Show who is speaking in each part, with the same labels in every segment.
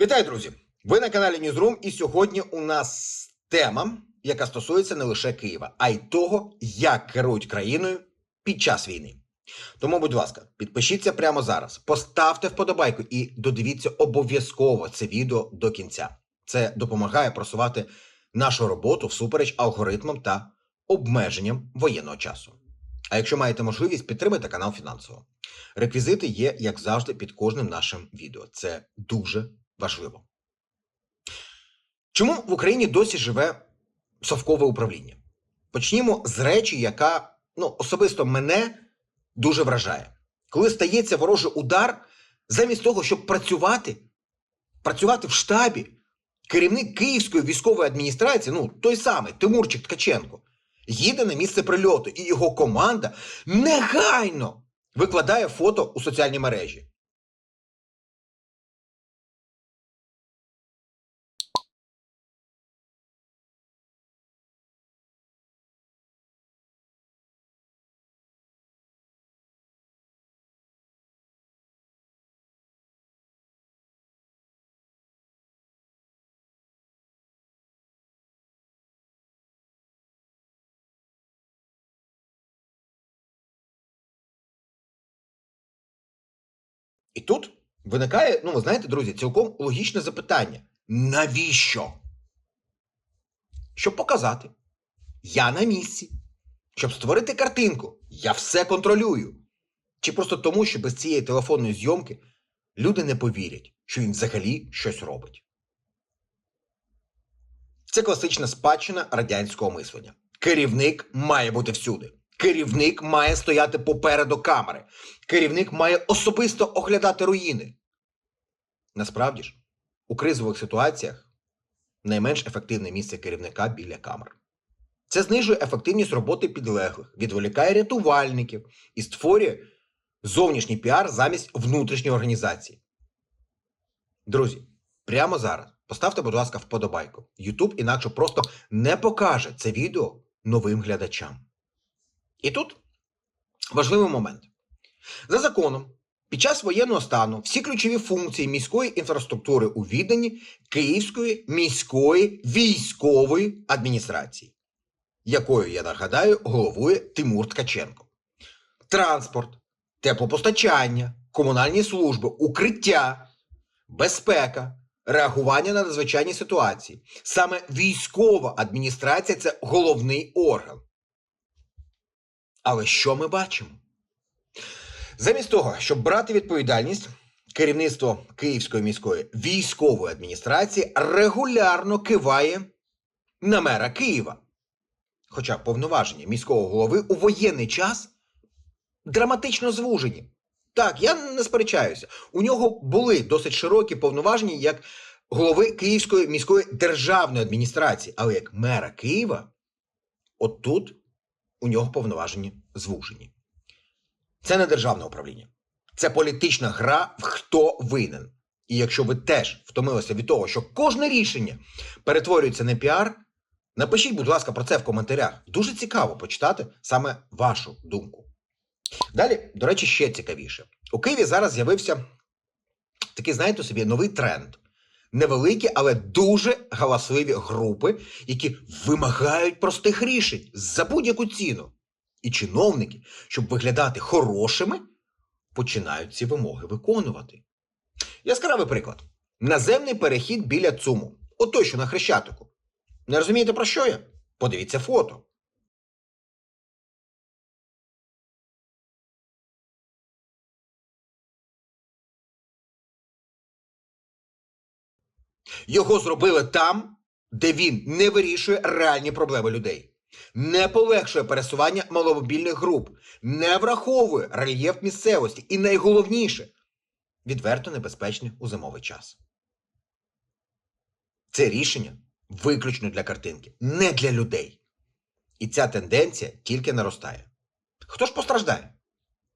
Speaker 1: Вітаю, друзі! Ви на каналі Newsroom, і сьогодні у нас тема, яка стосується не лише Києва, а й того, як керують країною під час війни. Тому, будь ласка, підпишіться прямо зараз, поставте вподобайку і додивіться обов'язково це відео до кінця. Це допомагає просувати нашу роботу всупереч алгоритмам та обмеженням воєнного часу. А якщо маєте можливість, підтримайте канал фінансово. Реквізити є, як завжди, під кожним нашим відео. Це дуже важливо. Чому в Україні досі живе совкове управління? Почнімо з речі, яка ну, особисто мене дуже вражає. Коли стається ворожий удар, замість того, щоб працювати, працювати в штабі, керівник Київської військової адміністрації, ну той самий Тимурчик Ткаченко, їде на місце прильоту, і його команда негайно викладає фото у соціальні мережі. І тут виникає, ну ви знаєте, друзі, цілком логічне запитання: навіщо? Щоб показати, я на місці, щоб створити картинку, я все контролюю. Чи просто тому, що без цієї телефонної зйомки люди не повірять, що він взагалі щось робить. Це класична спадщина радянського мислення. Керівник має бути всюди. Керівник має стояти попереду камери. Керівник має особисто оглядати руїни. Насправді ж, у кризових ситуаціях найменш ефективне місце керівника біля камер. Це знижує ефективність роботи підлеглих, відволікає рятувальників і створює зовнішній піар замість внутрішньої організації. Друзі, прямо зараз поставте, будь ласка, вподобайку. YouTube інакше просто не покаже це відео новим глядачам. І тут важливий момент. За законом, під час воєнного стану всі ключові функції міської інфраструктури у відданні Київської міської військової адміністрації, якою, я нагадаю, головує Тимур Ткаченко. Транспорт, теплопостачання, комунальні служби, укриття, безпека, реагування на надзвичайні ситуації. Саме військова адміністрація це головний орган. Але що ми бачимо? Замість того, щоб брати відповідальність, керівництво Київської міської військової адміністрації регулярно киває на мера Києва. Хоча повноваження міського голови у воєнний час драматично звужені. Так, я не сперечаюся. У нього були досить широкі повноваження як голови Київської міської державної адміністрації, але як мера Києва, от тут у нього повноваження звужені. Це не державне управління, це політична гра в хто винен. І якщо ви теж втомилися від того, що кожне рішення перетворюється на піар, напишіть, будь ласка, про це в коментарях. Дуже цікаво почитати саме вашу думку. Далі, до речі, ще цікавіше. У Києві зараз з'явився такий, знаєте собі, новий тренд. Невеликі, але дуже галасливі групи, які вимагають простих рішень за будь-яку ціну. І чиновники, щоб виглядати хорошими, починають ці вимоги виконувати. Яскравий приклад: наземний перехід біля ЦУМу. От той, що на Хрещатику. Не розумієте, про що я? Подивіться фото. Його зробили там, де він не вирішує реальні проблеми людей, не полегшує пересування маломобільних груп, не враховує рельєф місцевості і найголовніше відверто небезпечне у зимовий час. Це рішення виключно для картинки, не для людей. І ця тенденція тільки наростає. Хто ж постраждає?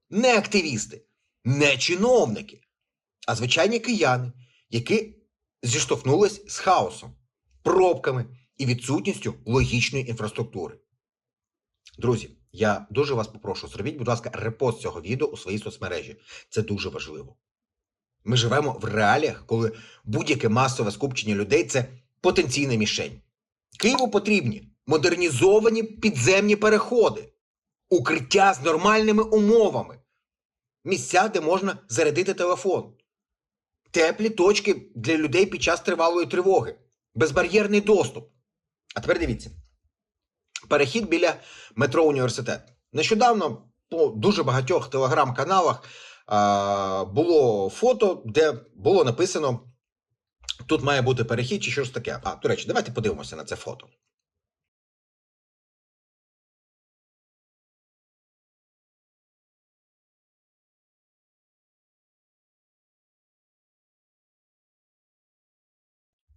Speaker 1: Не активісти, не чиновники, а звичайні кияни, які зіштовхнулись з хаосом, пробками і відсутністю логічної інфраструктури. Друзі, я дуже вас попрошу, зробіть, будь ласка, репост цього відео у своїй соцмережі. Це дуже важливо. Ми живемо в реаліях, коли будь-яке масове скупчення людей це потенційна мішень. Києву потрібні модернізовані підземні переходи, укриття з нормальними умовами, місця, де можна зарядити телефон, теплі точки для людей під час тривалої тривоги, безбар'єрний доступ. А тепер дивіться: перехід біля метро університет. Нещодавно по дуже багатьох телеграм-каналах було фото, де було написано: тут має бути перехід чи щось таке. А, до речі, давайте подивимося на це фото.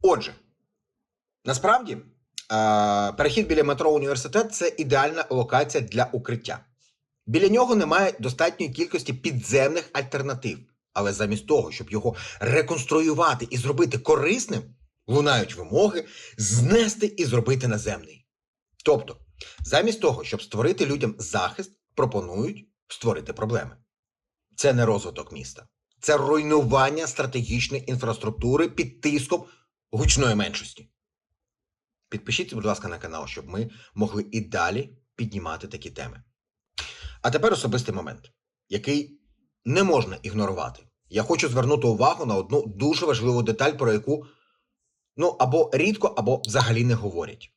Speaker 1: Отже, насправді е, перехід біля метро університет це ідеальна локація для укриття. Біля нього немає достатньої кількості підземних альтернатив. Але замість того, щоб його реконструювати і зробити корисним, лунають вимоги знести і зробити наземний. Тобто, замість того, щоб створити людям захист, пропонують створити проблеми. Це не розвиток міста, це руйнування стратегічної інфраструктури під тиском гучної меншості. Підпишіться, будь ласка, на канал, щоб ми могли і далі піднімати такі теми. А тепер особистий момент, який не можна ігнорувати. Я хочу звернути увагу на одну дуже важливу деталь, про яку ну або рідко, або взагалі не говорять.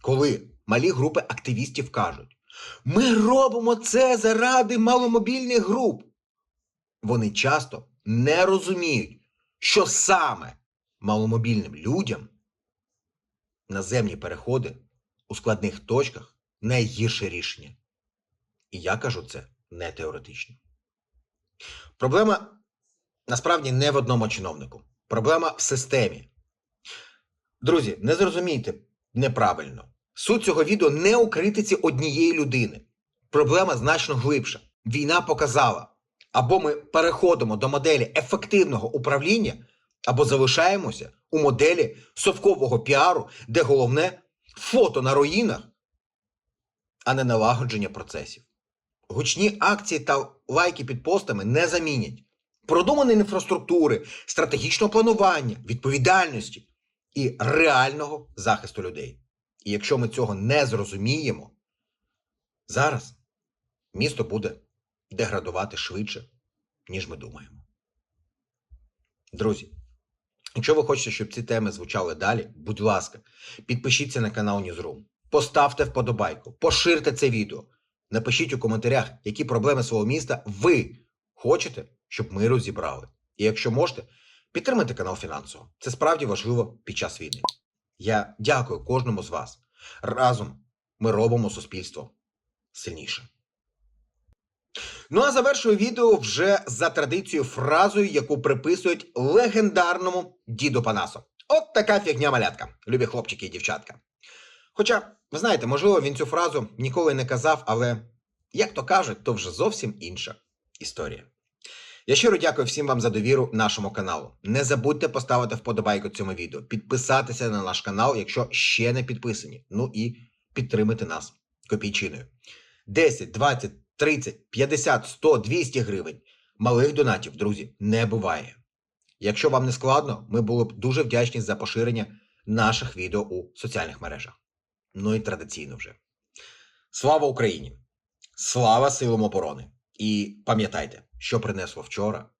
Speaker 1: Коли малі групи активістів кажуть: ми робимо це заради маломобільних груп, вони часто не розуміють, що саме маломобільним людям наземні переходи у складних точках найгірше рішення. І я кажу це не теоретично. Проблема насправді не в одному чиновнику. Проблема в системі. Друзі, не зрозумійте неправильно. Суть цього відео не у критиці однієї людини. Проблема значно глибша. Війна показала, або ми переходимо до моделі ефективного управління, або залишаємося у моделі совкового піару, де головне фото на руїнах, а не налагодження процесів. Гучні акції та лайки під постами не замінять продуманої інфраструктури, стратегічного планування, відповідальності і реального захисту людей. І якщо ми цього не зрозуміємо, зараз місто буде деградувати швидше, ніж ми думаємо. Друзі, якщо ви хочете, щоб ці теми звучали далі, будь ласка, підпишіться на канал Newsroom, поставте вподобайку, поширте це відео. Напишіть у коментарях, які проблеми свого міста ви хочете, щоб ми розібрали. І якщо можете, підтримайте канал фінансово. Це справді важливо під час війни. Я дякую кожному з вас. Разом ми робимо суспільство сильніше. Ну а завершую відео вже за традицією фразою, яку приписують легендарному діду Панасу. От така фігня малятка, любі хлопчики і дівчатка. Хоча, ви знаєте, можливо, він цю фразу ніколи не казав, але, як то кажуть, то вже зовсім інша історія. Я щиро дякую всім вам за довіру нашому каналу. Не забудьте поставити вподобайку цьому відео, підписатися на наш канал, якщо ще не підписані. Ну і підтримати нас копійчиною. 10, 20, 30, 50, 100, 200 гривень. Малих донатів, друзі, не буває. Якщо вам не складно, ми були б дуже вдячні за поширення наших відео у соціальних мережах. Ну і традиційно вже. Слава Україні! Слава силам оборони! І пам'ятайте, що принесло вчора.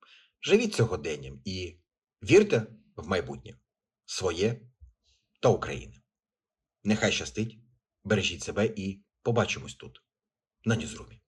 Speaker 1: Живіть сьогоденням і вірте в майбутнє своє та України. Нехай щастить, бережіть себе і побачимось тут, на Ньюзрумі.